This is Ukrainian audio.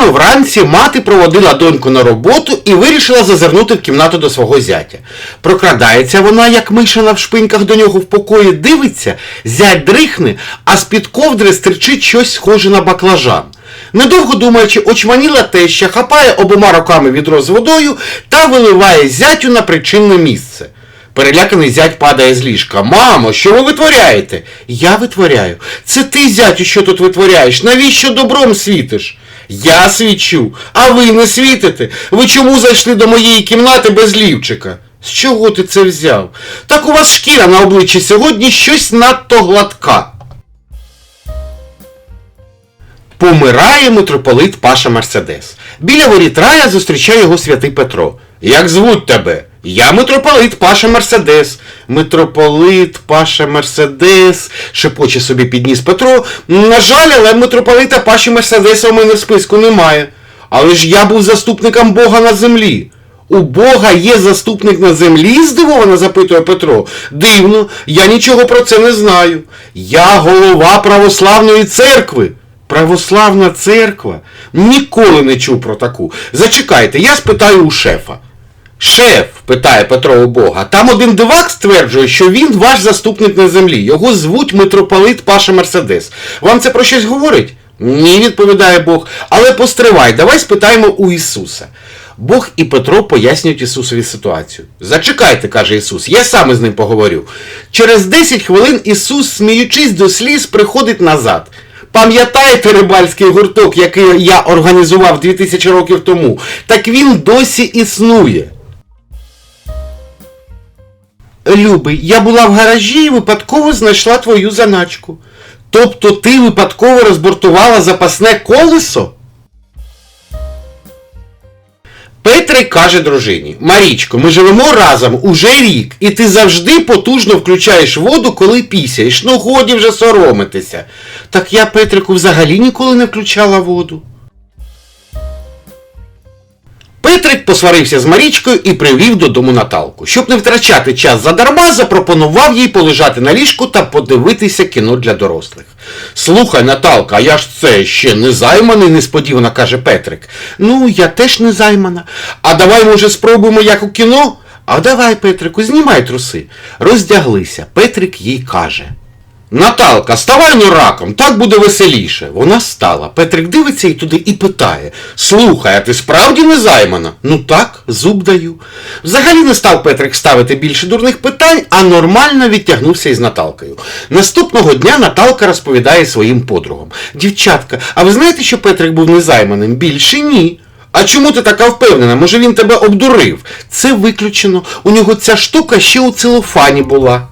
Рано вранці мати проводила доньку на роботу і вирішила зазирнути в кімнату до свого зятя. Прокрадається вона, як миша в шпиньках до нього в покої, дивиться, зять дрихне, а з-під ковдри стирчить щось схоже на баклажан. Недовго думаючи, очманіла теща, хапає обома руками відро з водою та виливає зятю на причинне місце. Переляканий зять падає з ліжка. Мамо, що ви витворяєте? Я витворяю. Це ти, зятю, що тут витворяєш? Навіщо добром світиш? Я свічу, а ви не світите. Ви чому зайшли до моєї кімнати без лівчика? З чого ти це взяв? Так у вас шкіра на обличчі сьогодні щось надто гладка. Помирає митрополит Паша Мерседес. Біля воріт рая зустрічає його святий Петро. Як звуть тебе? Я митрополит Паша Мерседес. Митрополит Паша Мерседес, шепоче собі підніс Петро. На жаль, але митрополита Паші Мерседеса у мене в списку немає. Але ж я був заступником Бога на землі. У Бога є заступник на землі? здивовано запитує Петро. Дивно, я нічого про це не знаю. Я голова православної церкви. Православна церква? Ніколи не чув про таку. Зачекайте, я спитаю у шефа. Шеф, питає Петро у Бога, там один дивак стверджує, що він ваш заступник на землі. Його звуть митрополит Паша Мерседес. Вам це про щось говорить? Ні, відповідає Бог. Але постривай, давай спитаємо у Ісуса. Бог і Петро пояснюють Ісусові ситуацію. Зачекайте, каже Ісус, я сам із ним поговорю. Через 10 хвилин Ісус, сміючись до сліз, приходить назад. Пам'ятаєте рибальський гурток, який я організував 2000 років тому? Так він досі існує. Любий, я була в гаражі і випадково знайшла твою заначку. Тобто ти випадково розбортувала запасне колесо? Петрик каже дружині: Марічко, ми живемо разом уже рік, і ти завжди потужно включаєш воду, коли пісяєш. Ну годі вже соромитися. Так я Петрику взагалі ніколи не включала воду. Петрик посварився з Марічкою і привів додому Наталку. Щоб не втрачати час задарма, запропонував їй полежати на ліжку та подивитися кіно для дорослих. Слухай, Наталка, а я ж це ще не займаний, несподівано каже Петрик. Ну, я теж не займана. А давай, може, спробуємо як у кіно? А давай, Петрику, знімай труси. Роздяглися. Петрик їй каже. Наталка, ставай ну раком, так буде веселіше. Вона стала. Петрик дивиться їй туди і питає: Слухай, а ти справді не займана? Ну так, зуб даю. Взагалі не став Петрик ставити більше дурних питань, а нормально відтягнувся із Наталкою. Наступного дня Наталка розповідає своїм подругам. Дівчатка, а ви знаєте, що Петрик був незайманим? Більше ні. А чому ти така впевнена? Може він тебе обдурив? Це виключено. У нього ця штука ще у целофані була.